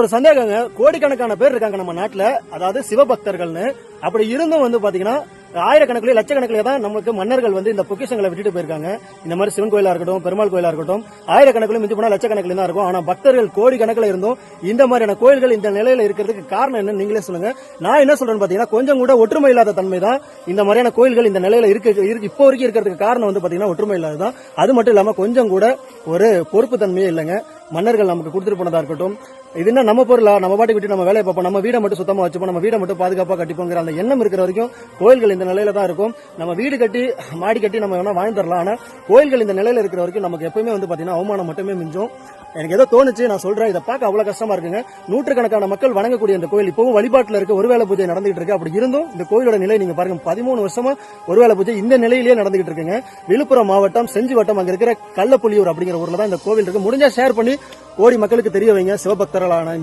ஒரு சந்தேகங்க. கோடிக்கணக்கான பேர் இருக்காங்க நம்ம நாட்டுல. அதாவது சிவபக்தர்கள்னு. அப்படி இருந்தும் வந்து பாத்தீங்கன்னா ஆயிரக்கணக்கிலே லட்சக்கணக்கிலே தான் நமக்கு மன்னர்கள் வந்து இந்த பொக்கிஷங்களை விட்டுட்டு போயிருக்காங்க. இந்த மாதிரி சிவன் கோயிலா இருக்கட்டும் பெருமாள் கோயிலா இருக்கட்டும் ஆயிரக்கணக்கிலும் மிஞ்சி போனா லட்சக்கணக்கில் தான் இருக்கும். ஆனா பக்தர்கள் கோடிக்கணக்கில் இருந்தும் இந்த மாதிரியான கோயில்கள் இந்த நிலையில இருக்கிறதுக்கு காரணம் என்ன நீங்களே சொல்லுங்க. நான் என்ன சொல்றேன்னு பாத்தீங்கன்னா கொஞ்சம் கூட ஒற்றுமை இல்லாத தன்மை தான் இந்த மாதிரியான கோயில்கள் இந்த நிலையில இருக்க இப்போ வரைக்கும் இருக்கிறதுக்கு காரணம் வந்து பாத்தீங்கன்னா ஒற்றுமை இல்லாததான் அது மட்டும் இல்லாம கொஞ்சம் கூட ஒரு பொறுப்பு தன்மையே இல்லைங்க. மன்னர்கள் நமக்கு கொடுத்துட்டு போனதா இருக்கட்டும் இது என்ன நம்ம பொருளா? நம்ம பாட்டுக்கு விட்டு நம்ம வேலையை பார்ப்போம். நம்ம வீடை மட்டும் சுத்தமா வச்சுப்போம். நம்ம வீடை மட்டும் பாதுகாப்பா கட்டிப்போங்கிற அந்த எண்ணம் இருக்கிற வரைக்கும் கோயில்கள் இந்த நிலையில தான் இருக்கும். நம்ம வீடு கட்டி மாடி கட்டி நம்ம வேணா வாழ்ந்துடலாம் ஆனா கோயில்கள் இந்த நிலையில இருக்கிற வரைக்கும் நமக்கு எப்பவுமே வந்து பாத்தீங்கன்னா அவமானம் மட்டுமே மிஞ்சும். எனக்கு ஏதோ தோணுச்சு நான் சொல்றேன். இதை பார்க்க அவ்வளவு கஷ்டமா இருக்குங்க. நூற்றுக்கணக்கான மக்கள் வணங்கக்கூடிய இந்த கோயில் இப்பவும் வழிபாட்டுல இருக்க ஒருவேளை பூஜை நடந்துகிட்டு இருக்கு. அப்படி இருந்தும் இந்த கோயிலோட நிலை நீங்க பாருங்க பதிமூணு வருஷமா ஒருவேளை பூஜை இந்த நிலையிலேயே நடந்துகிட்டு இருக்குங்க. விழுப்புரம் மாவட்டம் செஞ்சி வட்டம் அங்க இருக்கிற கள்ளப்புலியூர் அப்படிங்கிற ஊர்ல தான் இந்த கோவில் இருக்கு. முடிஞ்சா ஷேர் பண்ணி கோடி மக்களுக்கு தெரிய வைங்க. சிவபக்தர்களான